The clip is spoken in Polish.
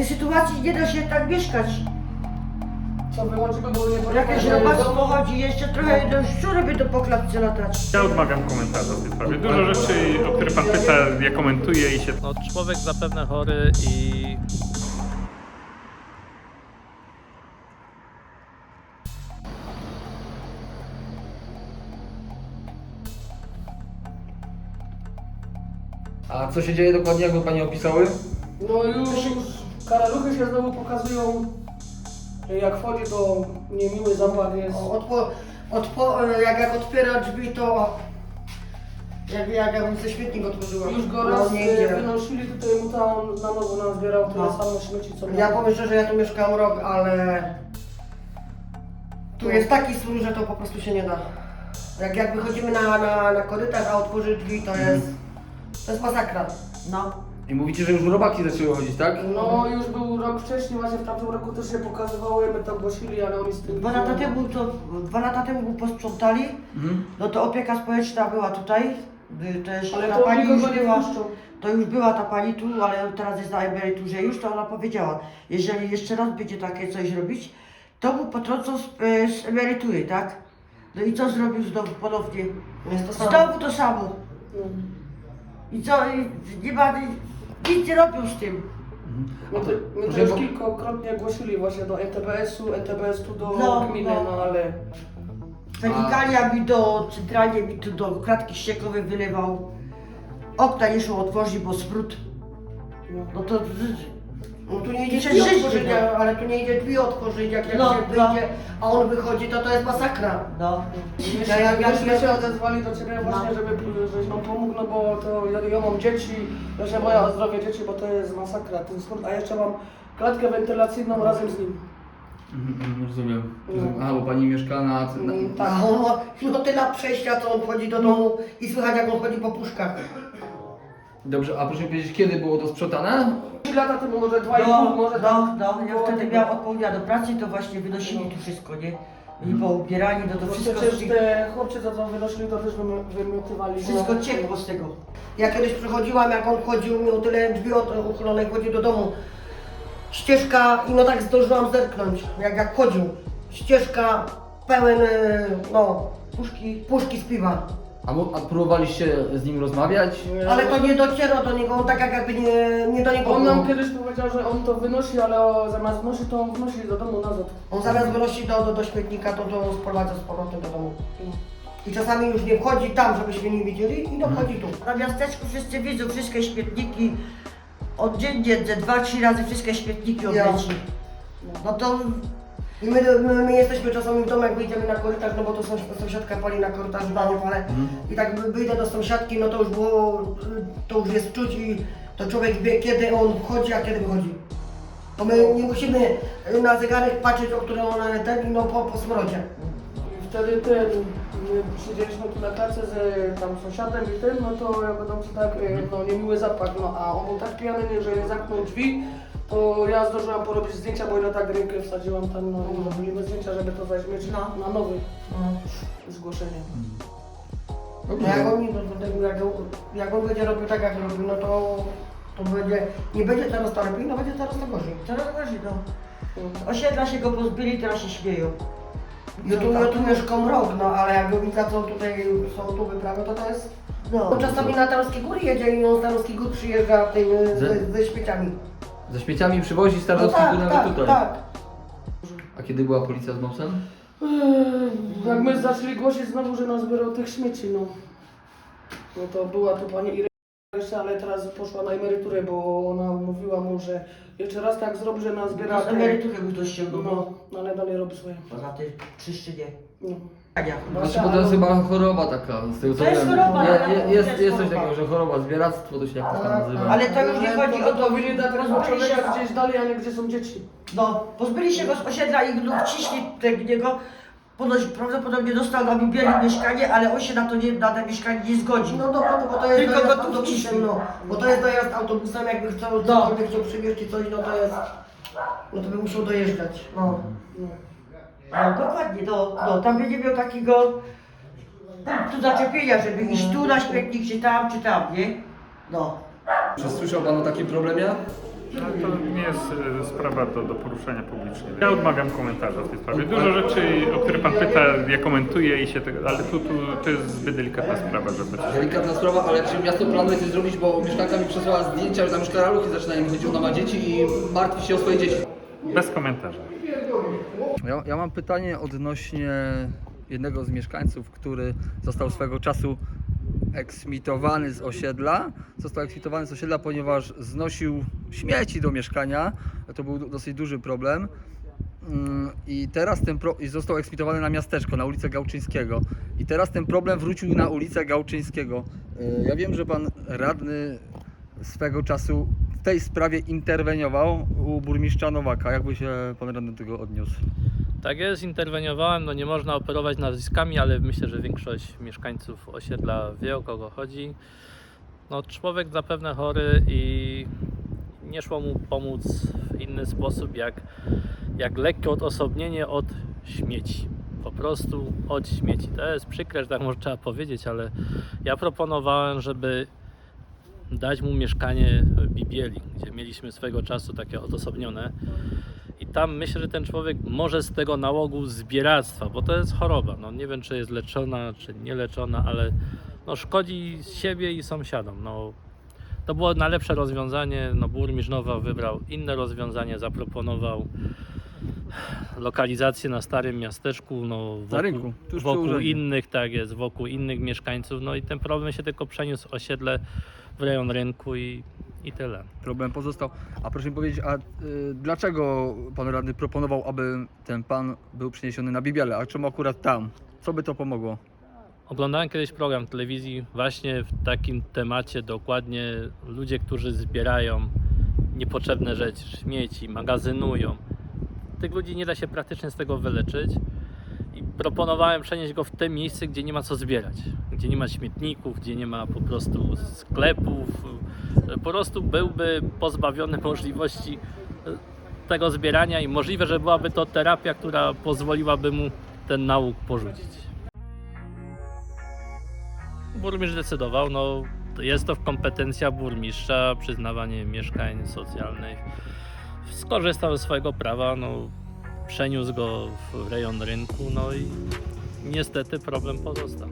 tej sytuacji nie da się tak mieszkać. Co wyłączy go, bo nie Jakieś robactwo chodzi, jeszcze trochę do szczury by do poklatce latać. Ja odmawiam komentarza w tej sprawie. Dużo rzeczy, o które pan pyta, ja komentuję i się No, człowiek zapewne chory i A co się dzieje dokładnie, jakby pani opisały? No już karaluchy się znowu pokazują. Jak wchodzi to niemiły zapach jest. Odpo, odpo, jak, jak otwiera drzwi, to jak, jak jakbym ze śmietnik otworzyła. Już go No, raz nie e, idzie. wynosili, tutaj mu tam na nowo nam zbierał tyle No. samo śmieci co Ja miał. powiem szczerze, ja tu mieszkam rok, ale tu jest taki sól, że to po prostu się nie da. Jak, jak wychodzimy na, na, na korytarz, a otworzy drzwi, to jest, to jest masakra. No. I mówicie, że już robaki zaczęły chodzić, tak? No już był rok wcześniej, właśnie w tamtym roku też się pokazywały, my to głosili, ale oni z tym... Dwa lata temu, to, dwa lata temu posprzątali, Mhm. no to opieka społeczna była tutaj, y, też Ale ta to pani nikogo już nie była, wpuszczą. to już była ta pani tu, ale teraz jest na emeryturze już, to ona powiedziała, jeżeli jeszcze raz będzie takie coś robić, to mu potrącą z, e, z emerytury, tak? No i co zrobił znowu ponownie? Jest to samo. Znowu to samo. No. I co, i nie ma, nic nie robią z tym. My to, my to już bo- kilkakrotnie głosili właśnie do NTBS-u, NTBS tu do No, gminy, no. no ale... Chemikalia mi do, centralnie mi tu do klatki ściekowej wylewał. Okna nie szło otworzyć, bo smród. No to... No tu nie idzie Przecież drzwi życie, otworzyć, no. a- ale tu nie idzie drzwi otworzyć, jak, jak No, się no. wyjdzie, a on wychodzi, to to jest masakra. No. Ja- ja- ja- się odezwali do Ciebie właśnie, żeby, żebyś nam pomógł, no bo to ja, ja mam dzieci, ja się boję o zdrowie dzieci, bo to jest masakra, ten smród, a jeszcze mam klatkę wentylacyjną razem z nim. Mhm, mhm, rozumiem. No. Aha, bo pani mieszka na... na... Mm, Tak, a on ma no tyle przejścia, co on wchodzi do domu i słychać jak on chodzi po puszkach. Dobrze, a proszę mi powiedzieć, kiedy było to sprzątane? Trzy lata temu, może dwa i No, pół, może no, tak. no, ja wtedy miałam od południa do pracy, to właśnie wynosili tu wszystko, nie? I po ubieraniu, no to wszystko, przecież te chłopcy, co tam wynosili, to też wymy- wymiotywali. wszystko ciekło z tego. Ja kiedyś przechodziłam, jak on chodził, miał tyle drzwi od- uchylone, chodził do domu. Ścieżka, i no tak zdążyłam zerknąć, jak, jak chodził. Ścieżka pełen, e, no, Puszki. puszki z piwa. A, a próbowaliście z nim rozmawiać? Ale to nie dociera do niego, on tak jak jakby nie, nie do niego On nam kiedyś powiedział, że on to wynosi, ale o, zamiast wnosić, to on wnosi do domu nazad. On zamiast wynosi do, do, do śmietnika, to to sprowadza z powrotem do domu. I czasami już nie wchodzi tam, żebyśmy nie widzieli i dochodzi tu. Na miasteczku wszyscy widzą wszystkie śmietniki. Od dziennie, ze dwa, trzy razy wszystkie śmietniki Ja. odleci. No to I my, my, my jesteśmy czasami w domu, jak wyjdziemy na korytarz, no bo to sąs- sąsiadka pali na korytarzu, na nie palę. I tak wy- wyjdę do sąsiadki, no to już było, to już jest czuć i to człowiek wie, kiedy on wchodzi, a kiedy wychodzi. To my nie musimy na zegarek patrzeć, o którym on ten, no po, po smrodzie. I wtedy ten, my siedzieliśmy tu na klatce z tam sąsiadem i ten, no to jak tam się tak, e, no niemiły zapach, no a on był tak pijany, że nie zamknął drzwi, to ja zdążyłam porobić zdjęcia, bo ja tak rękę wsadziłam tam, no i zdjęcia, żeby to weźmieć No. na nowy zgłoszenie. No jak on, no, to, to, jak, on- jak on będzie robił tak, jak robił, no to, to będzie, nie będzie teraz to lepiej, no będzie teraz to gorzej. coraz gorzej, no. Osiedla się go pozbyli, teraz się śmieją. Ja tu, ja tu mieszkam rok, no ale jak widzę, co tutaj są tu wyprawy, to to jest... No. No czasami na Tarowskie Góry jedzie i on z Tarowskich Gór przyjeżdża tym, Ze- ze, ze śmieciami. Ze śmieciami przywozi No Starowski tak, nawet tak, tutaj. tak. A kiedy była policja z mopsem? Jak my zaczęli głosić znowu, że nas biorą tych śmieci, no. No to była tu pani Irena jeszcze, ale teraz poszła na emeryturę, bo ona mówiła mu, że jeszcze raz tak zrobi, że nas zbiera. Z emerytury już to ściągnął, No, no. no ale dalej robi swoje. Poza tym czyszczynie. No. Ania. Znaczy, bo to jest chyba choroba taka, z tego co To jest wiem. choroba, Je, ale je, to jest, jest jest coś choroba. takiego, że choroba, zbieractwo to się jakoś tam nazywa. Ale to już nie chodzi o to, powinni dać człowieka gdzieś dalej, a nie gdzie są dzieci. no, pozbyli się go z osiedla i lub ciśli tego niego. Ponoć prawdopodobnie dostał na bieli mieszkanie, ale on się na to nie, na to mieszkanie nie zgodzi. No dobra, no bo to jest Tylko dojazd gotówki. autobusem, no. Bo to jest dojazd autobusem, jakby chciał, No. cokolwiek chciał przywieźć czy coś, no to jest... No to by musiał dojeżdżać, no. No. No dokładnie, no, no tam będzie miał takiego punktu zaczepienia, żeby iść tu na śmietnik, czy tam, czy tam, nie? No. Czy słyszał Pan o takim problemie? Ale to nie jest e, sprawa do, do poruszenia publicznie. Ja odmawiam komentarza w tej sprawie. Dużo rzeczy, o które pan pyta, ja komentuję i się tego, ale tu, tu to jest zbyt delikatna sprawa, żeby Delikatna sprawa, ale czy miasto planuje coś zrobić, bo mieszkanka mi przesłała zdjęcia, że tam już karaluchy zaczynają chodzić, ona ma dzieci i martwi się o swoje dzieci. bez komentarza. Ja, ja mam pytanie odnośnie jednego z mieszkańców, który został swego czasu eksmitowany z osiedla. Został eksmitowany z osiedla, ponieważ znosił śmieci do mieszkania. To był dosyć duży problem. Mm, I teraz ten pro... i został eksmitowany na miasteczko, na ulicę Gałczyńskiego. I teraz ten problem wrócił na ulicę Gałczyńskiego. Y, Ja wiem, że pan radny swego czasu w tej sprawie interweniował u burmistrza Nowaka. Jakby się pan radny tego odniósł? Tak jest, interweniowałem, no nie można operować nazwiskami, ale myślę, że większość mieszkańców osiedla wie o kogo chodzi. No człowiek zapewne chory i nie szło mu pomóc w inny sposób jak, jak lekkie odosobnienie od śmieci. Po prostu od śmieci. To jest przykre, że tak może trzeba powiedzieć, ale ja proponowałem, żeby dać mu mieszkanie w Bibieli, gdzie mieliśmy swego czasu takie odosobnione. I tam myślę, że ten człowiek może z tego nałogu zbieractwa, bo to jest choroba. No, nie wiem, czy jest leczona, czy nie leczona, ale no, szkodzi siebie i sąsiadom. No, to było najlepsze rozwiązanie. No, burmistrz Nowa wybrał inne rozwiązanie, zaproponował lokalizację na starym miasteczku, no, wokół, rynku, tuż przy wokół urzędzie. innych, tak jest, wokół innych mieszkańców. No i ten problem się tylko przeniósł osiedle w rejon rynku i, i tyle. Problem pozostał. A proszę mi powiedzieć, a y, dlaczego pan radny proponował, aby ten pan był przeniesiony na Bibiele, a czemu akurat tam? Co by to pomogło? Oglądałem kiedyś program telewizji właśnie w takim temacie dokładnie ludzie, którzy zbierają niepotrzebne rzeczy, śmieci, magazynują. Tych ludzi nie da się praktycznie z tego wyleczyć i proponowałem przenieść go w te miejsce, gdzie nie ma co zbierać, gdzie nie ma śmietników, gdzie nie ma po prostu sklepów. Po prostu byłby pozbawiony możliwości tego zbierania i możliwe, że byłaby to terapia, która pozwoliłaby mu ten nauk porzucić. Burmistrz decydował, no jest to kompetencja burmistrza, przyznawanie mieszkań socjalnych. Skorzystał ze swojego prawa, no przeniósł go w rejon rynku, no i niestety problem pozostał.